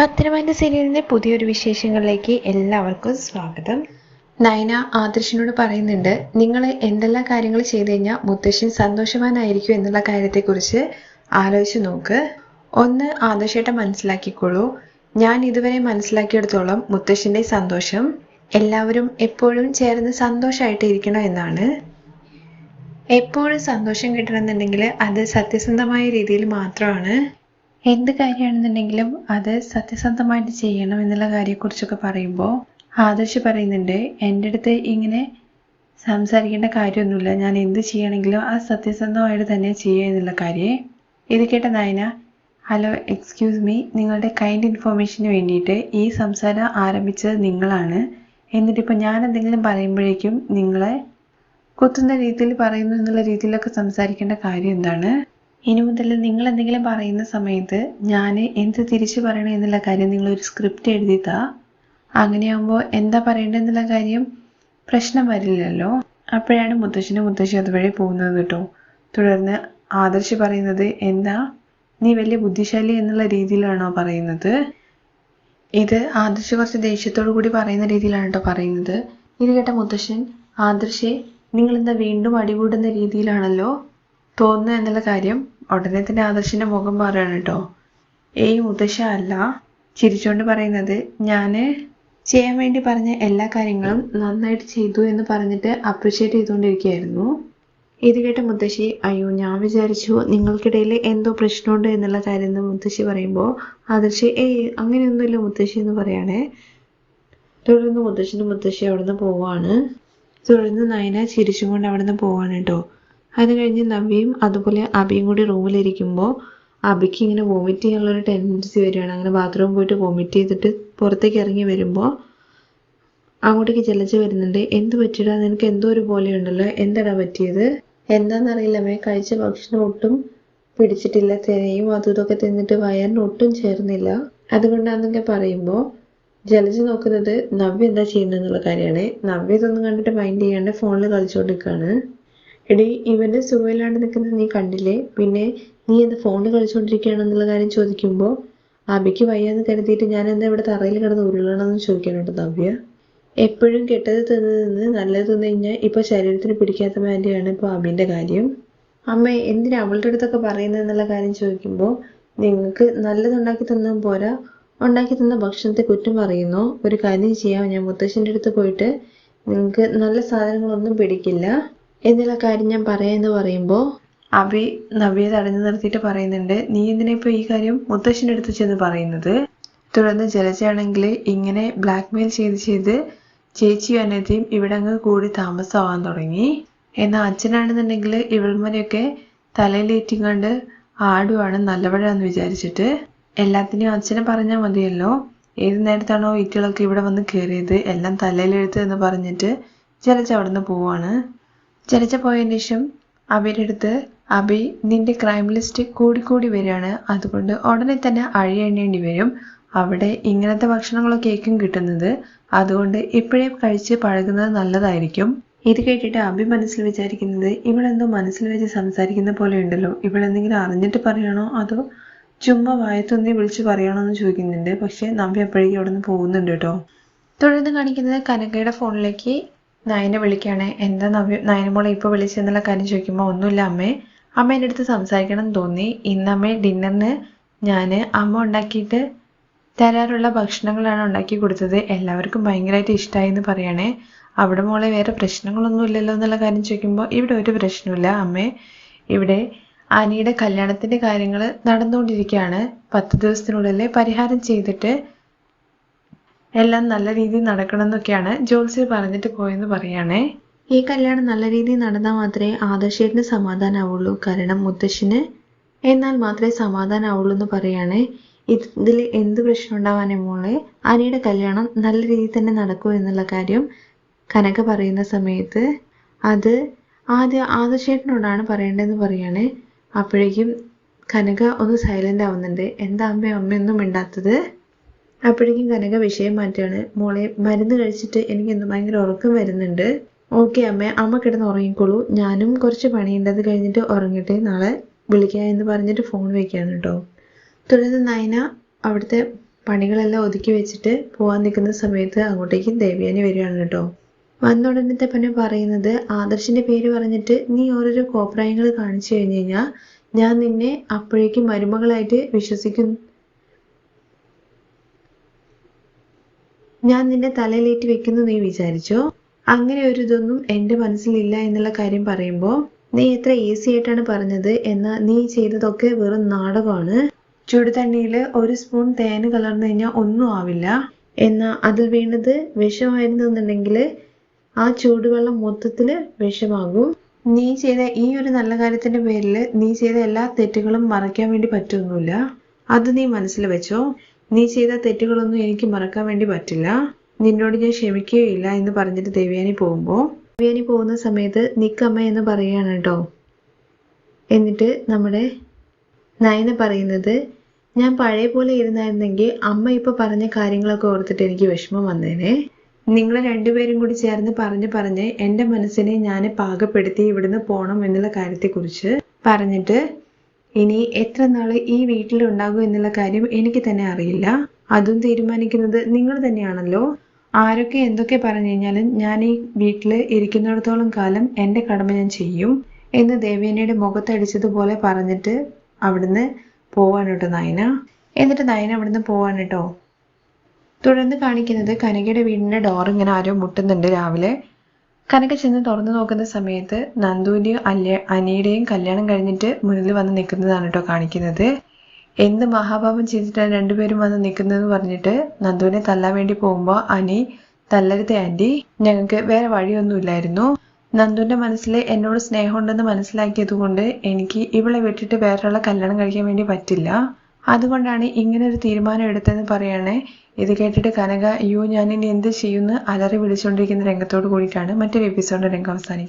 പത്തനംതിട്ട സീരിയലിന്റെ പുതിയൊരു വിശേഷങ്ങളിലേക്ക് എല്ലാവർക്കും സ്വാഗതം. നയന ആദർശിനോട് പറയുന്നുണ്ട് നിങ്ങൾ എന്തെല്ലാം കാര്യങ്ങൾ ചെയ്തു കഴിഞ്ഞാൽ മുത്തശ്ശൻ സന്തോഷവാനായിരിക്കും എന്നുള്ള കാര്യത്തെക്കുറിച്ച് ആലോചിച്ച് നോക്ക്. ഒന്ന് ആദർശേട്ട മനസ്സിലാക്കിക്കോളൂ. ഞാൻ ഇതുവരെ മനസ്സിലാക്കിയെടുത്തോളം മുത്തശ്ശന്റെ സന്തോഷം. എല്ലാവരും എപ്പോഴും ചേർന്ന് സന്തോഷമായിട്ട് ഇരിക്കണം എന്നാണ്. എപ്പോഴും സന്തോഷം കിട്ടണമെന്നുണ്ടെങ്കിൽ അത് സത്യസന്ധമായ രീതിയിൽ മാത്രമാണ്. എന്ത് കാര്യമാണെന്നുണ്ടെങ്കിലും അത് സത്യസന്ധമായിട്ട് ചെയ്യണം എന്നുള്ള കാര്യത്തെക്കുറിച്ചൊക്കെ പറയുമ്പോൾ ആദർശ് പറയുന്നുണ്ട് എന്റെ അടുത്ത് ഇങ്ങനെ സംസാരിക്കേണ്ട കാര്യമൊന്നുമില്ല. ഞാൻ എന്ത് ചെയ്യണമെങ്കിലും അത് സത്യസന്ധമായിട്ട് തന്നെ ചെയ്യുക എന്നുള്ള കാര്യം. ഇത് കേട്ട നയന ഹലോ എക്സ്ക്യൂസ് മീ. നിങ്ങളുടെ കൈൻഡ് ഇൻഫോർമേഷന് വേണ്ടിയിട്ട് ഈ സംസാരം ആരംഭിച്ചത് നിങ്ങളാണ്. എന്നിട്ടിപ്പോൾ ഞാൻ എന്തെങ്കിലും പറയുമ്പോഴേക്കും നിങ്ങളെ കുത്തുന്ന രീതിയിൽ പറയുന്നു എന്നുള്ള രീതിയിലൊക്കെ സംസാരിക്കേണ്ട കാര്യം എന്താണ്? ഇനി മുതൽ നിങ്ങൾ എന്തെങ്കിലും പറയുന്ന സമയത്ത് ഞാൻ എന്ത് തിരിച്ചു പറയണം എന്നുള്ള കാര്യം നിങ്ങൾ ഒരു സ്ക്രിപ്റ്റ് എഴുതി താ അങ്ങനെയാകുമ്പോൾ എന്താ പറയേണ്ടതെന്നുള്ള കാര്യം പ്രശ്നം വരില്ലല്ലോ. അപ്പോഴാണ് മുത്തശ്ശനും മുത്തശ്ശി അതുവഴി പോകുന്നത് കേട്ടോ. തുടർന്ന് ആദർശ് പറയുന്നത് എന്താ? നീ വലിയ ബുദ്ധിശാലി എന്നുള്ള രീതിയിലാണോ പറയുന്നത്? ഇത് ആദർശ് കുറച്ച് ദേഷ്യത്തോടു കൂടി പറയുന്ന രീതിയിലാണ് കേട്ടോ പറയുന്നത്. ഇത് കേട്ട മുത്തശ്ശൻ ആദർശെ നിങ്ങളെന്താ വീണ്ടും അടികൂടുന്ന രീതിയിലാണല്ലോ? തോന്നുന്നു എന്നുള്ള കാര്യം ഉടനെ തന്നെ ആദർശിന്റെ മുഖം മാറുകയാണ് കേട്ടോ. ഏയ് മുത്തശ്ശ അല്ല. ചിരിച്ചുകൊണ്ട് പറയുന്നത് ഞാൻ ചെയ്യാൻ വേണ്ടി പറഞ്ഞ എല്ലാ കാര്യങ്ങളും നന്നായിട്ട് ചെയ്തു എന്ന് പറഞ്ഞിട്ട് അപ്രിഷ്യേറ്റ് ചെയ്തുകൊണ്ടിരിക്കുകയായിരുന്നു. ഇത് കേട്ട മുത്തശ്ശി അയ്യോ ഞാൻ വിചാരിച്ചു നിങ്ങൾക്കിടയിൽ എന്തോ പ്രശ്നമുണ്ട് എന്നുള്ള കാര്യം എന്ന് മുത്തശ്ശി പറയുമ്പോൾ ആദർശി ഏയ് അങ്ങനെയൊന്നുമില്ല മുത്തശ്ശി എന്ന് പറയുകയാണേ തുടർന്ന് മുത്തശ്ശനും മുത്തശ്ശി അവിടുന്ന് പോവാണ്. തുടർന്ന് നയന ചിരിച്ചുകൊണ്ട് അവിടുന്ന് പോവാണ് കേട്ടോ. അത് കഴിഞ്ഞ് നവ്യയും അതുപോലെ അബിയും കൂടി റൂമിലിരിക്കുമ്പോൾ അബിക്ക് ഇങ്ങനെ വോമിറ്റ് ചെയ്യാനുള്ളൊരു ടെൻഡൻസി വരികയാണ്. അങ്ങനെ ബാത്റൂമിൽ പോയിട്ട് വോമിറ്റ് ചെയ്തിട്ട് പുറത്തേക്ക് ഇറങ്ങി വരുമ്പോൾ അങ്ങോട്ടേക്ക് ചെലച്ച് വരുന്നുണ്ട്. എന്ത് പറ്റിയടാ? നിനക്ക് എന്തോ ഒരു പോലെ ഉണ്ടല്ലോ എന്താടാ പറ്റിയത്? എന്താണെന്നറിയില്ല മേ. കഴിച്ച ഭക്ഷണം ഒട്ടും പിടിച്ചിട്ടില്ല. തിരയും അതും ഇതൊക്കെ തിന്നിട്ട് വയറിന് ഒട്ടും ചേർന്നില്ല. അതുകൊണ്ടാണെന്നൊക്കെ പറയുമ്പോൾ ജലജ നോക്കുന്നത് നവ്യ എന്താ ചെയ്യുന്നതെന്നുള്ള കാര്യമാണ്. നവ്യ ഇതൊന്നും കണ്ടിട്ട് മൈൻഡ് ചെയ്യാണ്ട് ഫോണിൽ കളിച്ചുകൊണ്ടിരിക്കുകയാണ് എടി ഇവന്റെ സുഖമില്ലാണ്ട് നിൽക്കുന്നത് നീ കണ്ടില്ലേ? പിന്നെ നീ എന്ത് ഫോണിൽ കളിച്ചുകൊണ്ടിരിക്കുകയാണെന്നുള്ള കാര്യം ചോദിക്കുമ്പോൾ അബിക്ക് വയ്യാന്ന് കരുതിയിട്ട് ഞാൻ എന്താ ഇവിടെ തറയിൽ കിടന്ന് ഉരുളണമെന്ന് ചോദിക്കാനുണ്ട് നവ്യ എപ്പോഴും കെട്ടത് തിന്ന് നിന്ന് നല്ലത് തിന്നു കഴിഞ്ഞാൽ ഇപ്പൊ ശരീരത്തിന് പിടിക്കാത്ത മാതിരിയാണ് ഇപ്പൊ അബിന്റെ കാര്യം. അമ്മ എന്തിനാ അവളുടെ അടുത്തൊക്കെ പറയുന്നത് എന്നുള്ള കാര്യം ചോദിക്കുമ്പോൾ നിങ്ങൾക്ക് നല്ലതുണ്ടാക്കി തന്നാൻ പോരാ. ഉണ്ടാക്കി തന്ന ഭക്ഷണത്തെ കുറ്റം പറയുന്നു. ഒരു കാര്യം ചെയ്യാം ഞാൻ മുത്തശ്ശന്റെ അടുത്ത് പോയിട്ട് നിങ്ങൾക്ക് നല്ല സാധനങ്ങളൊന്നും പിടിക്കില്ല. എന്നുള്ള കാര്യം ഞാൻ പറയാമെന്ന് പറയുമ്പോൾ അഭി നവ്യെ തടഞ്ഞു നിർത്തിയിട്ട് പറയുന്നുണ്ട്. നീ എന്തിനാ ഇപ്പൊ ഈ കാര്യം മുത്തശ്ശന്റെ അടുത്ത് ചെന്ന് പറയുന്നത്? തുടർന്ന് ജലജയാണെങ്കിൽ ഇങ്ങനെ ബ്ലാക്ക്മെയിൽ ചെയ്ത് ചെയ്ത് ചേച്ചിയും അനധിയും ഇവിടെ അങ്ങ് കൂടി താമസമാവാൻ തുടങ്ങി. എന്നാൽ അച്ഛനാണെന്നുണ്ടെങ്കിൽ ഇവൾമാരെയൊക്കെ തലയിലേറ്റിങ്ങാണ്ട് ആടുവാണ് നല്ലവഴാന്ന് വിചാരിച്ചിട്ട്. എല്ലാത്തിനെയും അച്ഛനെ പറഞ്ഞാൽ മതിയല്ലോ. ഏത് നേരത്താണോ ഈറ്റുകളൊക്കെ ഇവിടെ വന്ന് കയറിയത് എല്ലാം തലയിലെഴുത്ത് എന്ന് പറഞ്ഞിട്ട് ജലജ അവിടുന്ന് പോവാണ്. ജലജ പോയതിന് ശേഷം അബിയുടെ അടുത്ത് അബി നിന്റെ ക്രൈം ലിസ്റ്റ് കൂടി കൂടി വരികയാണ്. അതുകൊണ്ട് ഉടനെ തന്നെ അഴിയെണ്ണേണ്ടി വരും. അവിടെ ഇങ്ങനത്തെ ഭക്ഷണങ്ങളൊക്കെ ആയിരിക്കും കിട്ടുന്നത് അതുകൊണ്ട് ഇപ്പോഴേ കഴിച്ച് പഴകുന്നത് നല്ലതായിരിക്കും. ഇത് കേട്ടിട്ട് അബി മനസ്സിൽ വിചാരിക്കുന്നത് ഇവളെന്തോ മനസ്സിൽ വെച്ച് സംസാരിക്കുന്ന പോലെ ഉണ്ടല്ലോ. ഇവളെന്തെങ്കിലും അറിഞ്ഞിട്ട് പറയണോ? അതോ ചുമ്മാ വായത്തൊന്നി വിളിച്ച് പറയണോ എന്ന് ചോദിക്കുന്നുണ്ട്. പക്ഷെ നമ്പി അപ്പോഴേക്കും അവിടെ നിന്ന് പോകുന്നുണ്ട് കേട്ടോ. തുടർന്ന് കാണിക്കുന്നത് കനകയുടെ ഫോണിലേക്ക് നയനെ വിളിക്കുകയാണ്. എന്താ നവ്യ നയനമോളെ ഇപ്പോൾ വിളിച്ചെന്നുള്ള കാര്യം ചോദിക്കുമ്പോൾ ഒന്നുമില്ല അമ്മേ. അമ്മ എന്റെ അടുത്ത് സംസാരിക്കണം എന്ന് തോന്നി. അമ്മേ ഡിന്നറിന് ഞാൻ അമ്മ ഉണ്ടാക്കിയിട്ട് തരാറുള്ള ഭക്ഷണങ്ങളാണ് ഉണ്ടാക്കി കൊടുത്തത്. എല്ലാവർക്കും ഭയങ്കരമായിട്ട് ഇഷ്ടമായി എന്ന് പറയണേ. അവിടെ മോളെ വേറെ പ്രശ്നങ്ങളൊന്നും ഇല്ലല്ലോ എന്നുള്ള കാര്യം ചോദിക്കുമ്പോൾ ഇവിടെ ഒരു പ്രശ്നമില്ല അമ്മേ. ഇവിടെ അനിയുടെ കല്യാണത്തിന്റെ കാര്യങ്ങൾ നടന്നുകൊണ്ടിരിക്കുകയാണ്. പത്ത് ദിവസത്തിനുള്ളിൽ പരിഹാരം ചെയ്തിട്ട് എല്ലാം നല്ല രീതിയിൽ നടക്കണം എന്നൊക്കെയാണ് പറഞ്ഞിട്ട് പോയെന്ന് പറയുകയാണേ ഈ കല്യാണം നല്ല രീതിയിൽ നടന്നാൽ മാത്രമേ ആദർശേട്ടിന് സമാധാനമാവുള്ളൂ കാരണം മുത്തശ്ശിന് എന്നാൽ മാത്രമേ സമാധാനമാവുള്ളൂ എന്ന് പറയുകയാണേ ഇതിൽ എന്ത് പ്രശ്നം ഉണ്ടാവാനേ മോളെ? അനിയുടെ കല്യാണം നല്ല രീതിയിൽ തന്നെ നടക്കൂ എന്നുള്ള കാര്യം കനക പറയുന്ന സമയത്ത് അത് ആദ്യം ആദർശേട്ടനോടാണ് പറയേണ്ടതെന്ന് പറയുകയാണേ അപ്പോഴേക്കും കനക ഒന്ന് സൈലന്റ് ആവുന്നുണ്ട്. എന്താ അമ്മ അമ്മയൊന്നും മിണ്ടാത്തത്? അപ്പോഴേക്കും കനക വിഷയം മാറ്റുകയാണ്. മോളെ മരുന്ന് കഴിച്ചിട്ട് എനിക്ക് എന്തോ ഭയങ്കര ഉറക്കം വരുന്നുണ്ട്. ഓക്കെ അമ്മ അമ്മ കിടന്ന് ഉറങ്ങിക്കോളൂ. ഞാനും കുറച്ച് പണിയുണ്ട്. അത് കഴിഞ്ഞിട്ട് ഉറങ്ങട്ടെ. നാളെ വിളിക്കാം എന്ന് പറഞ്ഞിട്ട് ഫോൺ വെക്കുകയാണ് കേട്ടോ തുടർന്ന് നയന അവിടുത്തെ പണികളെല്ലാം ഒതുക്കി വെച്ചിട്ട് പോവാൻ നിൽക്കുന്ന സമയത്ത് അങ്ങോട്ടേക്കും ദേവ്യാനി വരികയാണ് കേട്ടോ വന്ന ഉടനെ തന്നെ പറയുന്നത് ആദർശിന്റെ പേര് പറഞ്ഞിട്ട് നീ ഓരോരോ കോപ്രായങ്ങൾ കാണിച്ചു കഴിഞ്ഞു കഴിഞ്ഞാൽ ഞാൻ നിന്നെ അപ്പോഴേക്കും മരുമകളായിട്ട് വിശ്വസിക്കും ഞാൻ നിന്നെ തലയിലേറ്റ് വെക്കുന്നു നീ വിചാരിച്ചോ? അങ്ങനെ ഒരു ഇതൊന്നും എന്റെ മനസ്സിലില്ല എന്നുള്ള കാര്യം പറയുമ്പോൾ നീ എത്ര ഈസി ആയിട്ടാണ് പറഞ്ഞത് എന്നാൽ നീ ചെയ്തതൊക്കെ വെറും നാടകമാണ്. ചുടുതണ്ണിയിൽ ഒരു സ്പൂൺ തേന് കലർന്നു കഴിഞ്ഞാൽ ഒന്നും ആവില്ല. എന്നാൽ അതിൽ വീണത് വിഷമായിരുന്നു എന്നുണ്ടെങ്കിൽ ആ ചൂടുവെള്ളം മൊത്തത്തിൽ വിഷമാകും. നീ ചെയ്ത ഈ ഒരു നല്ല കാര്യത്തിന്റെ പേരിൽ നീ ചെയ്ത എല്ലാ തെറ്റുകളും മറയ്ക്കാൻ വേണ്ടി പറ്റൊന്നുമില്ല. അത് നീ മനസ്സിൽ വെച്ചോ? നീ ചെയ്ത തെറ്റുകളൊന്നും എനിക്ക് മറക്കാൻ വേണ്ടി പറ്റില്ല. നിന്നോട് ഞാൻ ക്ഷമിക്കുകയില്ല എന്ന് പറഞ്ഞിട്ട് ദേവയാനി പോകുമ്പോൾ ദേവയാനി പോകുന്ന സമയത്ത് നിക്കമ്മ എന്ന് പറയുകയാണ് കേട്ടോ. എന്നിട്ട് നമ്മുടെ നയന പറയുന്നത് ഞാൻ പഴയ പോലെ ഇരുന്നായിരുന്നെങ്കിൽ അമ്മ ഇപ്പോൾ പറഞ്ഞ കാര്യങ്ങളൊക്കെ ഓർത്തിട്ട് എനിക്ക് വിഷമം വന്നേനെ. നിങ്ങൾ രണ്ടുപേരും കൂടി ചേർന്ന് പറഞ്ഞ് പറഞ്ഞ് എന്റെ മനസ്സിനെ ഞാൻ പാകപ്പെടുത്തി ഇവിടുന്ന് പോകണം എന്നുള്ള കാര്യത്തെക്കുറിച്ച് പറഞ്ഞിട്ട് ഇനി എത്ര നാൾ ഈ വീട്ടിൽ ഉണ്ടാകും എന്നുള്ള കാര്യം എനിക്ക് തന്നെ അറിയില്ല. അതും തീരുമാനിക്കുന്നത് നിങ്ങൾ തന്നെയാണല്ലോ. ആരൊക്കെ എന്തൊക്കെ പറഞ്ഞു കഴിഞ്ഞാലും ഞാൻ ഈ വീട്ടിൽ ഇരിക്കുന്നിടത്തോളം കാലം എന്റെ കടമ ഞാൻ ചെയ്യും എന്ന് ദേവേനയുടെ മുഖത്തടിച്ചതുപോലെ പറഞ്ഞിട്ട് അവിടുന്ന് പോവാണ് കേട്ടോ നയന. എന്നിട്ട് നയന അവിടുന്ന് പോവാണ് കേട്ടോ. തുടർന്ന് കാണിക്കുന്നത് കനകയുടെ വീടിന്റെ ഡോർ ഇങ്ങനെ ആരോ മുട്ടുന്നുണ്ട് രാവിലെ. കനക ചെന്ന് തുറന്നു നോക്കുന്ന സമയത്ത് നന്ദുവിന്റെയും അല്യ അനിയുടെയും കല്യാണം കഴിഞ്ഞിട്ട് മുന്നിൽ വന്ന് നിൽക്കുന്നതാണ് കേട്ടോ കാണിക്കുന്നത്. എന്ത് മഹാപാപം ചെയ്തിട്ടാണ് രണ്ടുപേരും വന്ന് നിൽക്കുന്നതെന്ന് പറഞ്ഞിട്ട് നന്ദുവിനെ തല്ലാൻ വേണ്ടി പോകുമ്പോൾ അനി തല്ലരുത് ആന്റി ഞങ്ങൾക്ക് വേറെ വഴിയൊന്നുമില്ലായിരുന്നു. നന്ദുവിന്റെ മനസ്സിൽ എന്നോട് സ്നേഹമുണ്ടെന്ന് മനസ്സിലാക്കിയതുകൊണ്ട് എനിക്ക് ഇവളെ വിട്ടിട്ട് വേറൊരാളെ കല്യാണം കഴിക്കാൻ വേണ്ടി പറ്റില്ല. അതുകൊണ്ടാണ് ഇങ്ങനെ ഒരു തീരുമാനം എടുത്തതെന്ന് പറയണേ ഇത് കേട്ടിട്ട് കനക അയ്യോ ഞാനിനി എന്ത് ചെയ്യുമെന്ന് അലറി വിളിച്ചുകൊണ്ടിരിക്കുന്ന രംഗത്തോട് കൂടിയിട്ടാണ് മറ്റൊരു എപ്പിസോഡിന്റെ രംഗം അവസാനിക്കുന്നത്.